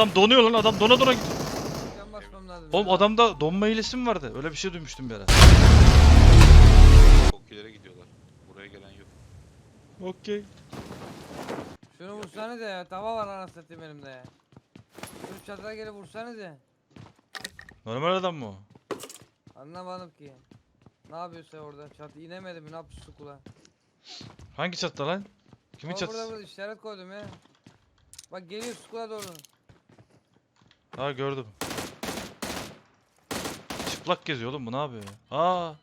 adam donuyor lan adam dona dona gidiyor. Basmam lazım. Oğlum adamda donma hilesi mi vardı? Öyle bir şey duymuştum bir ara. Çok ileri gidiyorlar. Buraya gelen yok. Okey. Şunu vursanız ya. Tava var anasını satayım elimde ya. Şu çatıda gelip vursanız ya. Normal adam mı o? Anlamadım ki. Ne yapıyorsa orada? Çatı inemedi mi? Ne yapıyorsun kula? Hangi çatıda lan? Kimin Ama Burada çatısı? burada işaret koydum ya. Bak geliyor skula doğru. Ha gördüm. Çıplak geziyor oğlum bu ne yapıyor ya? Aa.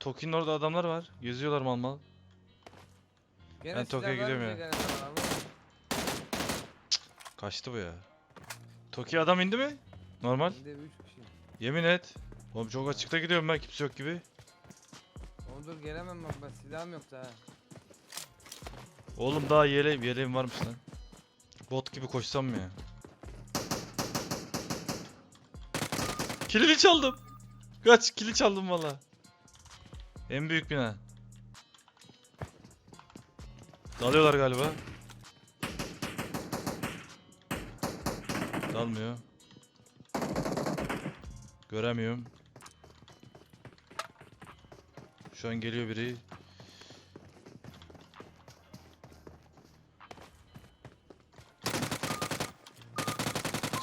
Toki'nin orada adamlar var. Geziyorlar mal mal. Gene Ben silah gidiyorum ya. Kaçtı bu ya. Toki adam indi mi? Normal. Şimdi 3 kişi. Yemin et. Oğlum çok açıkta gidiyorum ben kimse yok gibi. Oğlum dur gelemem bak ben silahım yok daha. Oğlum daha yeleğim, yeleğim varmış lan. Bot gibi koşsam mı ya? Kilimi çaldım. Kaç kili çaldım valla. En büyük bina. Dalıyorlar galiba. Dalmıyor. Göremiyorum. Şu an geliyor biri.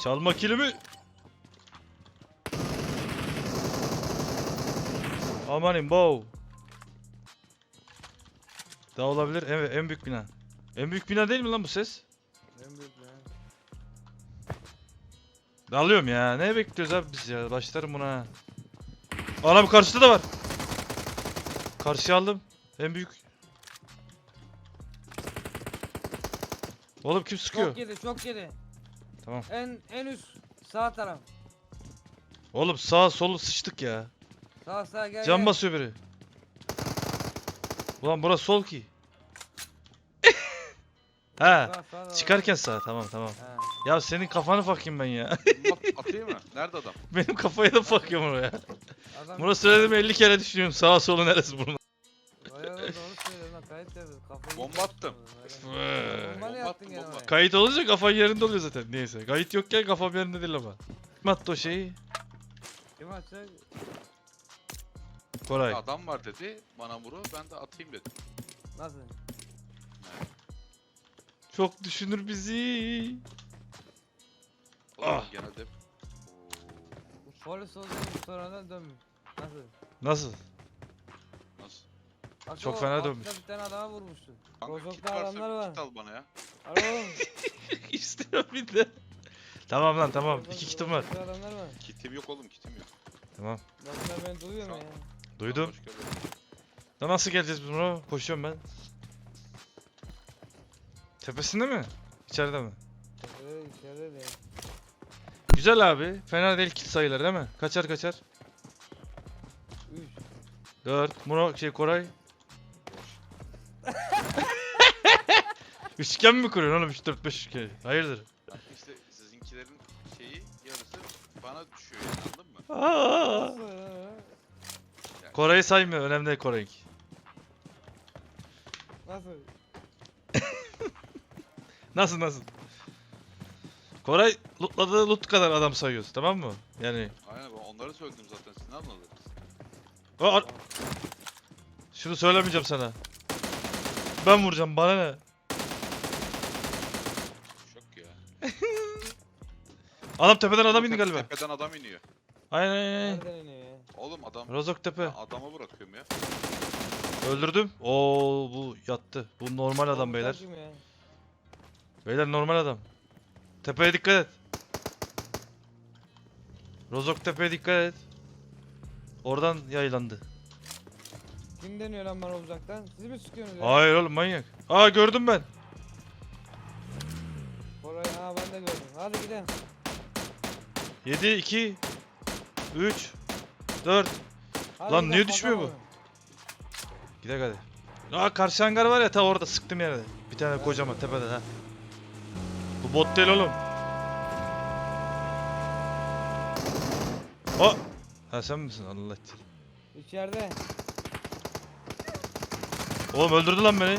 Çalma kilimi. Amanin bow. Daha olabilir. Evet en büyük bina. En büyük bina değil mi lan bu ses? En büyük ya. Dalıyorum ya. Ne bekliyoruz abi biz ya? Başlarım buna. Anam karşıda da var. Karşıya aldım. En büyük. Oğlum kim sıkıyor? Çok yedi çok yedi. Tamam. En en üst sağ taraf. Oğlum sağ solu sıçtık ya. Sağ sağ gel. Can gel. basıyor biri. Ulan burası sol ki. ha. Sağ, sağ. Çıkarken sağ tamam tamam. Ha. Ya senin kafanı fakayım ben ya. Bak atayım mı? Nerede adam? Benim kafaya da fakıyorum oraya. Adam Bunu söyledim 50 kere düşünüyorum. Sağa solu neresi bunun? Bayağı da doğru lan kayıt. Kafayı Bomba attım. Vay. Bomba ne Bomba gene oraya? Kayıt olunca kafan yerinde oluyor zaten. Neyse. Kayıt yokken kafam yerinde değil ama. Kim attı o şeyi? Kim atacak? Koray. Adam var dedi. Bana vuru. Ben de atayım dedim. Nasıl? Çok düşünür bizi. Ah. genelde... Polis olduğunu sonradan dönmüş. Nasıl? Nasıl? Nasıl? Bak Çok o fena altta dönmüş. Bir tane adama vurmuştun. Kanka kit Rozok'ta varsa adamlar bir var. kit al bana ya. Alo. İstiyor bir de. Tamam lan tamam. İki kitim var. Rozok'ta adamlar var. Kitim yok oğlum kitim yok. Tamam. Bak bunlar beni duyuyor mu Sağ ol. ya? Duydum. Hoş geldin. Nasıl geleceğiz biz buna? Koşuyorum ben. Tepesinde mi? İçeride mi? Evet içeride de. Güzel abi. Fena değil kit sayıları değil mi? Kaçar kaçar. 3. 4. Murat şey Koray. Üçgen mi kuruyorsun oğlum? 3 4 5 üçgen. Hayırdır? İşte sizinkilerin şeyi yarısı bana düşüyor yani anladın mı? Aa! Koray'ı saymıyor. Önemli değil Koray. Nasıl? Nasıl nasıl? Koray lootladığı loot kadar adam sayıyoruz tamam mı? Yani Aynen ben onları söyledim zaten siz ne anladınız? o ar- şunu söylemeyeceğim sana. Ben vuracağım bana ne? Şok ya. Adam tepeden adam indi Tepe- galiba. Tepeden adam iniyor. Aynen aynen. Nereden iniyor? Oğlum adam Rozok tepe. ben adama bırakıyorum ya. Öldürdüm. Oo bu yattı. Bu normal adam beyler. ya? Beyler normal adam. Tepeye dikkat et. Rozok tepeye dikkat et. Oradan yaylandı. Kim deniyor lan bana uzaktan? Siz mi sıkıyorsunuz ya? Hayır oğlum manyak. Aa gördüm ben. Orayı ha ben de gördüm. Hadi gidelim. 7 2 3 4 Hadi Lan niye düşmüyor bu? Gidek hadi. Aa karşı hangar var ya ta orada sıktım yerde. Bir tane kocaman evet, tepede ha. Bu bot değil oğlum. O. Ha sen misin Allah. İçeride. Oğlum öldürdü lan beni.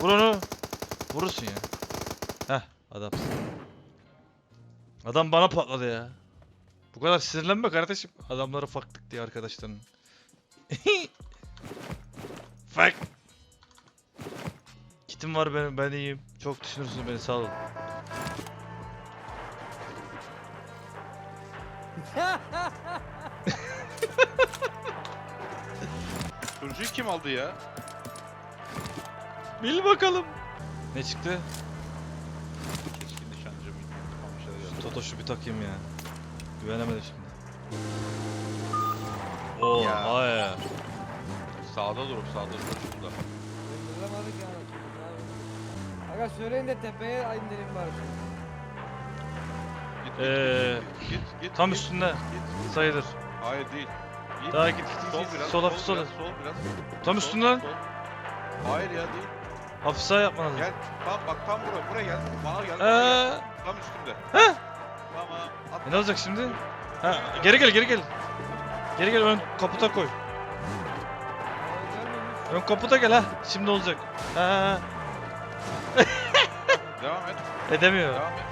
Vur onu. Vurursun ya. Heh adamsın. Adam bana patladı ya. Bu kadar sinirlenme kardeşim. Adamları faktık diye arkadaşların. Fuck. Kitim var benim, ben iyiyim. Çok düşünürsün beni, sağ ol. Turuncuyu kim aldı ya? Bil bakalım. Ne çıktı? Keskin nişancı mı? Tamam bir şeyler yazdı. Totoş'u bir takayım ya. Güvenemedim şimdi. Oo, Ya. ay. Sağda durup sağda durup şurada. Ya. Aga söyleyin de tepeye indirim var. Git git Ee, git git git. tam git, üstünde. Git. Sayılır. Hayır değil. Git. Daha git git Sol git. biraz. Sol hafif sol sola. biraz, Sol biraz. Tam Sol, üstünde lan. sol. Hayır ya değil. Hafif sağ yapman lazım. Gel. Tam bak tam buraya. Buraya gel. Bana gel. bana gel. Eee. Tam üstümde. Heh. E ne olacak şimdi? Ha, geri gel geri gel. Geri gel ön kaputa koy. Ön kaputa gel ha. Şimdi olacak. Ha. Devam et. Edemiyor. Devam et.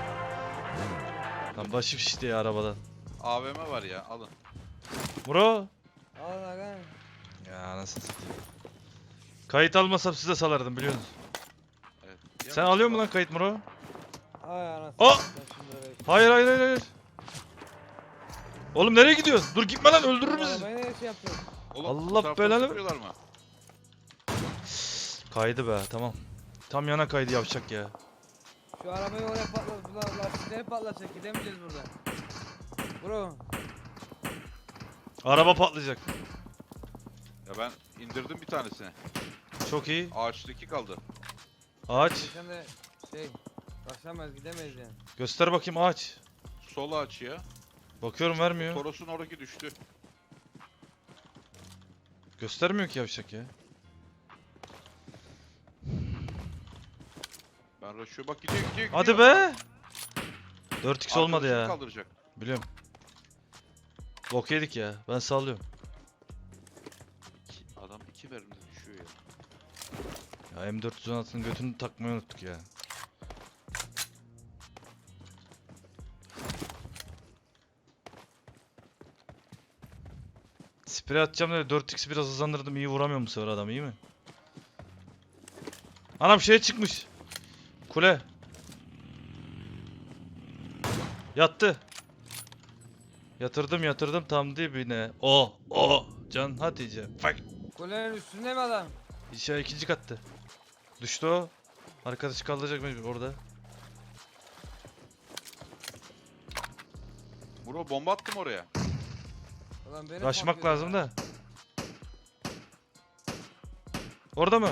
Lan başım şişti ya arabadan. AVM var ya. Alın. Muro. Al aga. Ya anasını satayım. Kayıt almasam size salardım biliyorsunuz. Evet. Sen alıyor musun lan kayıt Muro? Ay anasını. Aa! Hayır hayır hayır hayır. Oğlum nereye gidiyorsun? Dur gitme lan öldürür bizi. Ne şey? Oğlum, Allah taraftan belanı- mı? Kaydı be tamam. Tam yana kaydı yapacak ya. Şu arabayı oraya patlat. Bunlar lastikleri patlatacak. Gidemeyeceğiz buradan. Bro. Araba patlayacak. Ya ben indirdim bir tanesini. Çok iyi. Ağaçtaki kaldı. Ağaç. Geçen de şey. Başlamayız gidemeyiz yani. Göster bakayım ağaç. Sol ağaç ya. Bakıyorum vermiyor. Toros'un oradaki düştü. Göstermiyor ki yavşak ya. Ben rush'u bak gidiyor gidiyor gidiyor. Hadi be. 4x olmadı Arkadaşını ya. kaldıracak. Biliyorum. Bok yedik ya. Ben sallıyorum. Adam iki verimde düşüyor ya. Ya M416'nın götünü takmayı unuttuk ya. Sprey atacağım dedi 4x biraz hızlandırdım iyi vuramıyorum bu sefer adam iyi mi? Anam şeye çıkmış. Kule. Yattı. Yatırdım yatırdım tam değil bir ne. O o can Hatice. Fuck. Kulenin üstünde mi adam? İşe ikinci katta. Düştü o. Arkadaşı kaldıracak mecbur orada. Bro bomba attım oraya. Ulan beni lazım ya. da. Orada mı?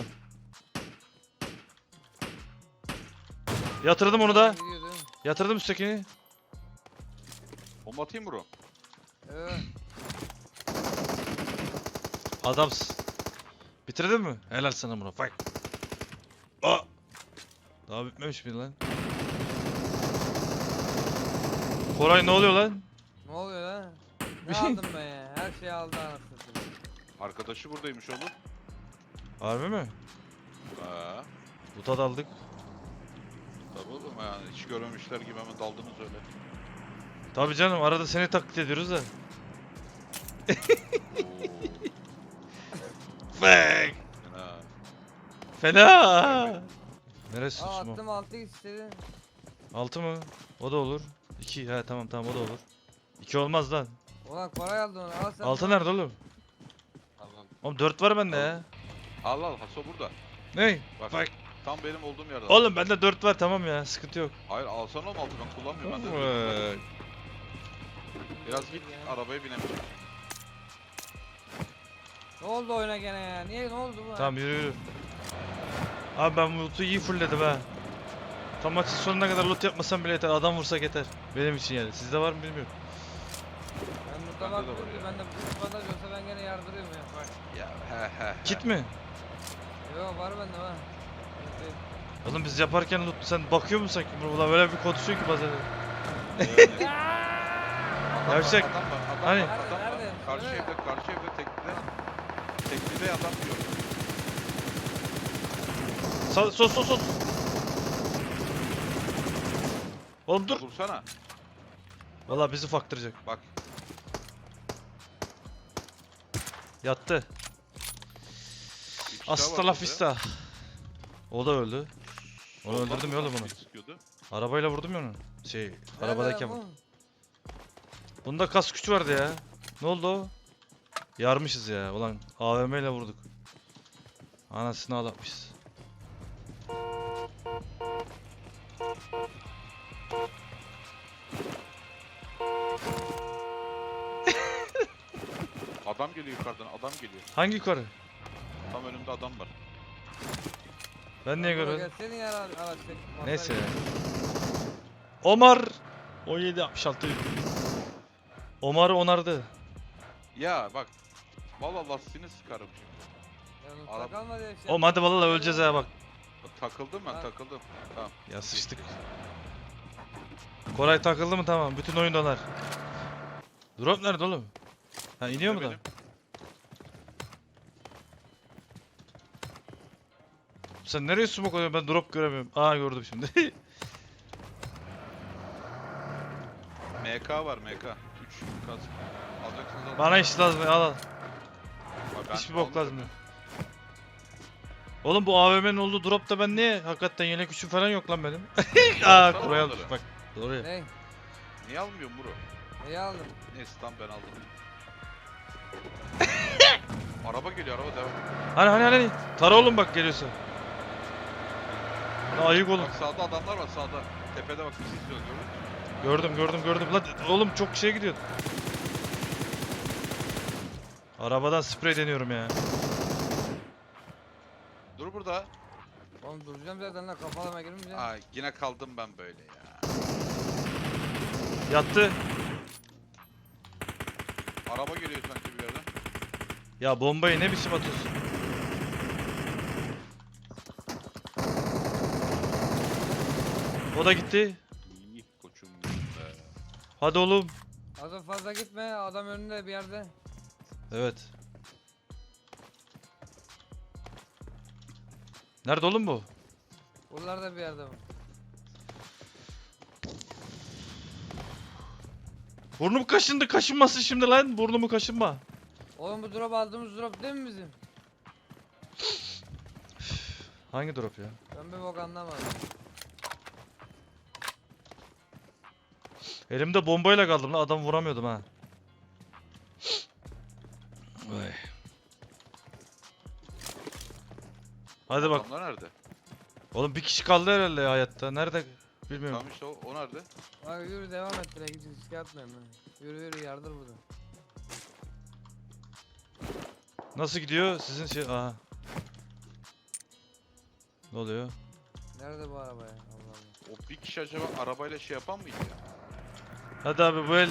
Yatırdım onu da. Yatırdım üsttekini. Bomba atayım bro. Evet. Adamsın. Bitirdin mi? Helal sana. Fuck. Aa. Daha bitmemiş mi lan? Koray ne oluyor lan? Ne aldım ben ya? Her şeyi aldı anasını satayım. Arkadaşı buradaymış oğlum. Harbi mi? Ha. Buta daldık. Tabii oğlum yani hiç görmemişler gibi hemen daldınız öyle. Tabii canım arada seni taklit ediyoruz da. Fuck. Ha. Fena. Neresi Aa Sumo? attım 6 istedi. 6 mı? O da olur. 2 he tamam tamam o da olur. 2 olmaz lan. Ulan Koray aldı onu. Al sen. 6 nerede oğlum? Al al. Oğlum 4 var bende ya. Al al Haso burada. Ney? Bak. Fuck. Tam benim olduğum yerde. Oğlum bende 4 var tamam ya sıkıntı yok. Hayır alsana oğlum altı ben kullanmıyorum. Ben de Fuck. Biraz git Ya. arabaya binemeyecek. Ne oldu oyuna gene ya? Niye ne oldu bu? Tamam yürü yürü. Abi ben bu loot'u iyi fullledim ha. Tam maçın sonuna kadar loot yapmasam bile yeter. Adam vursak yeter. Benim için yani. Sizde var mı bilmiyorum. Burada ki ya. ben de bu bandaj olsa ben gene yardırıyorum ya. Bak. Ya he he he. Kit mi? Yok var bende var. Evet, Oğlum biz yaparken loot sen bakıyor musun sanki? Ulan böyle bir konuşuyor ki bazen. Adam var, Yavşak. Adam var, adam Hani? var, adam var. Nerede? Karşı evde, karşı evde teklide. Teklide adam diyor. Sağ, sol sol sol. Oğlum dur. Dursana. Valla bizi faktıracak. Bak Yattı. kişi daha Hasta la fista. O da öldü. Onu Soldan öldürdüm ya oğlum sıkıyordu. Arabayla vurdum ya onu. Şey, arabadayken. vurdum. bu? Bunda kas güç vardı ya. Ne oldu o? Yarmışız ya. Ulan AVM ile vurduk. Anasını ağlatmışız. Geliyor yukarıdan adam geliyor. Hangi yukarı? Tam önümde adam var. Ben niye görmedim? Gelseydin ya ara- araçta. Neyse ya. Omar 17 66. Omar'ı onardı. Ya bak. Valla lastiğini sıkarım şimdi. Ya Arap- takalma diye bir şey Oğlum hadi vallahi öleceğiz ha bak. Bak, Takıldım ben Ha. takıldım. Tamam. Ya sıçtık. Koray takıldı mı tamam. Bütün oyun donar. Drop nerede oğlum? Ha iniyor mu da? Benim. Sen nereye smoke oluyorsun? Ben drop göremiyorum. Aa gördüm şimdi. MK var MK. 3 kas. Alacaksınız alın. Bana iş lazım. Al al. Bak, ben Hiçbir bok lazım. değil. Oğlum bu AVM'nin olduğu dropta ben niye hakikaten yelek gücüm falan yok lan benim. Aa Alsana onları. almış bak. Doğru ya. Ne? Niye almıyorum bro? Neyi aldın? Neyse tamam ben aldım. araba geliyor araba devam. Hani hani hani. Tara oğlum bak geliyorsa. Ayık olun. Bak sağda adamlar var sağda. Tepede bak bizi izliyor gördün mü? Gördüm gördüm gördüm. Lan oğlum çok şey gidiyor. Arabadan sprey deniyorum ya. Dur burada. Oğlum duracağım zaten lan kafalama girmeyeceğim. Aa yine kaldım ben böyle ya. Yattı. Araba geliyor sanki bir yerden. Ya bombayı ne biçim atıyorsun? O da gitti. İyi koçum benim be. Hadi oğlum. Fazla fazla gitme adam önünde bir yerde. Evet. Nerede oğlum bu? Buralarda bir yerde bu. Burnum kaşındı. Kaşınmasın şimdi lan. Burnumu kaşınma. Oğlum bu drop aldığımız drop değil mi bizim? Hangi drop ya? Ben bir bok anlamadım. Elimde bombayla kaldım lan. Adam vuramıyordum ha. Vay. Hadi bak. Adamlar nerede? Oğlum bir kişi kaldı herhalde ya hayatta. Nerede? Bilmiyorum. Tamam işte o, o nerede? Bak yürü devam et direkt hiç riske atmayayım ben. Yürü yürü yardır burada. Nasıl gidiyor? Sizin şey... Aha. Ne oluyor? Nerede bu araba ya? Allah Allah. O bir kişi acaba arabayla şey yapan mıydı ya? Hadi abi bu el...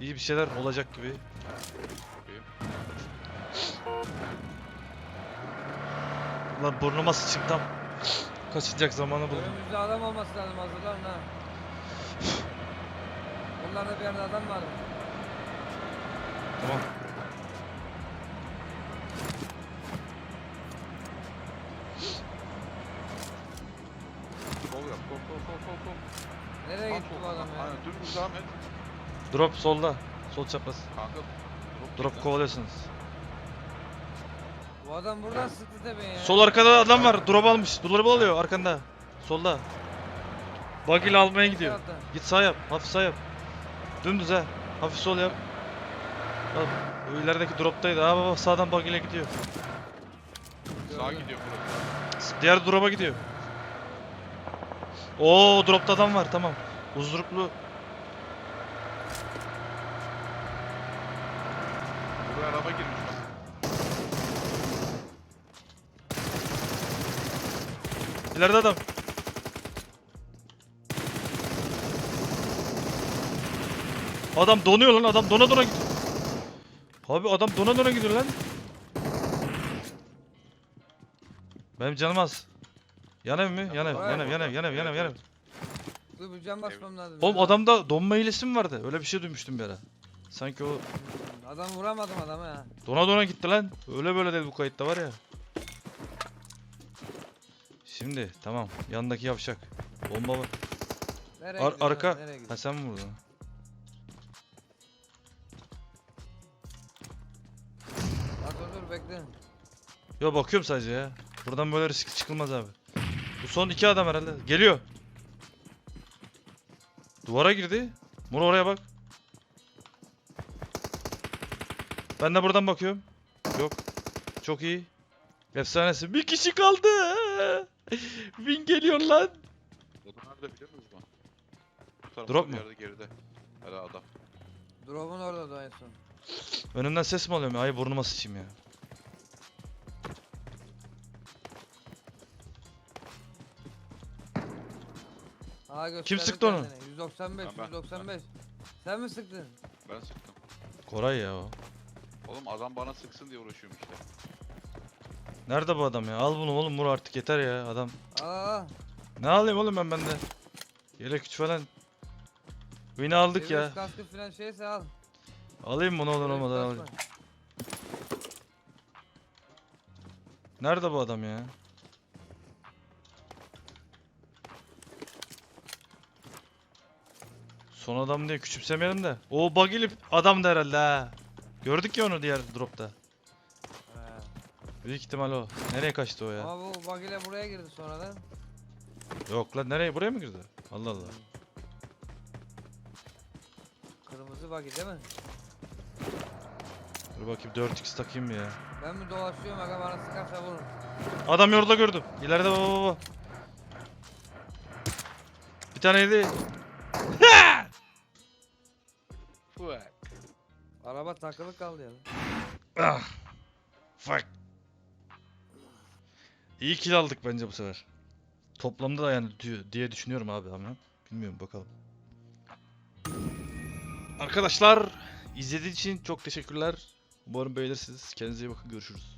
İyi bir şeyler olacak gibi. Lan burnuma sıçıktam. Kaçacak zamanı buldum. Önümüzde adam olması lazım hazırlan ha. Bunlarda bir yerde adam var mı? Tamam. Dümdüz devam et. Drop solda. Sol çapraz. Kanka. Drop bizden. kovalıyorsunuz. Bu adam buradan sıktı da beni ya. Sol arkada adam var. Drop almış. Drop alıyor arkanda. Solda. Buggy ile almaya gidiyor. Git sağ yap. Hafif sağ yap. Dümdüz ha. Hafif sol yap. Bak o ilerideki droptaydı. Ha baba sağdan buggy ile gidiyor. Sağa gidiyor burası. Diğer drop'a gidiyor. Oo dropta adam var tamam. Uzduruplu. Buraya araba girmiş bak. İleride adam. Adam donuyor lan adam dona dona gidiyor. Abi adam dona dona gidiyor lan. Benim canım az. Yanev mi? Yanev, Vay yanev, vay. yanev, yanev, yanev, Evet, yanev. evet. Dur bir cam basmam lazım. Oğlum adamda donma hilesi mi vardı? Öyle bir şey duymuştum bir ara. Sanki o Adam vuramadım adamı ya. dona dona gitti lan. Öyle böyle değil bu kayıtta var ya. Şimdi tamam. Yandaki yavşak. Bomba var. Nereye Ar- gidiyorsun arka. Nereye Ha gidiyorsun? sen mi vurdun? Lan dur dur bekle. Yo bakıyorum sadece ya. Buradan böyle risk çıkılmaz abi. Bu son iki adam herhalde. Geliyor. Duvara girdi. Mur oraya bak. Ben de buradan bakıyorum. Yok. Çok iyi. Efsanesi. Bir kişi kaldı. Win geliyor lan. O da nerede biliyor musunuz? Bu tarafta Drop bir mu? yerde geride. Hala adam. Drop'un orada da en son. Önümden ses mi alıyorum ya? Ay burnuma sıçayım ya. Aa gösterdi Kim sıktı onu? kendini. 195, Ben, ben, 195. Sen mi sıktın? Ben sıktım. Koray ya o. Oğlum adam bana sıksın diye uğraşıyorum işte. Nerede bu adam ya? Al bunu oğlum Mur artık yeter ya adam. Al. Ne alayım oğlum ben bende? Yelek güç falan. Win'i aldık ya. Kaskı falan şeyse al. Alayım bunu olur olmadan alayım. Nerede bu adam ya? Son adam diye küçümsemeyelim de. O bug'ili adam da herhalde ha. Gördük ya onu diğer dropta. Büyük ihtimal o. Nereye kaçtı o ya? Ama bu bug ile buraya girdi sonradan. Yok lan nereye? Buraya mı girdi? Allah Allah. Kırmızı buggy değil mi? Dur bakayım 4x takayım ya. Ben mi dolaşıyorum aga bana sıkarsa vurun. Adam yolda gördüm. İleride baba baba. Bir tane yedi. Fuck. Araba takılı kaldı ya. Ah. Fuck. İyi kill aldık bence bu sefer. Toplamda da yani diye düşünüyorum abi ama bilmiyorum bakalım. Arkadaşlar izlediğiniz için çok teşekkürler. Umarım beğenirsiniz. Kendinize iyi bakın. Görüşürüz.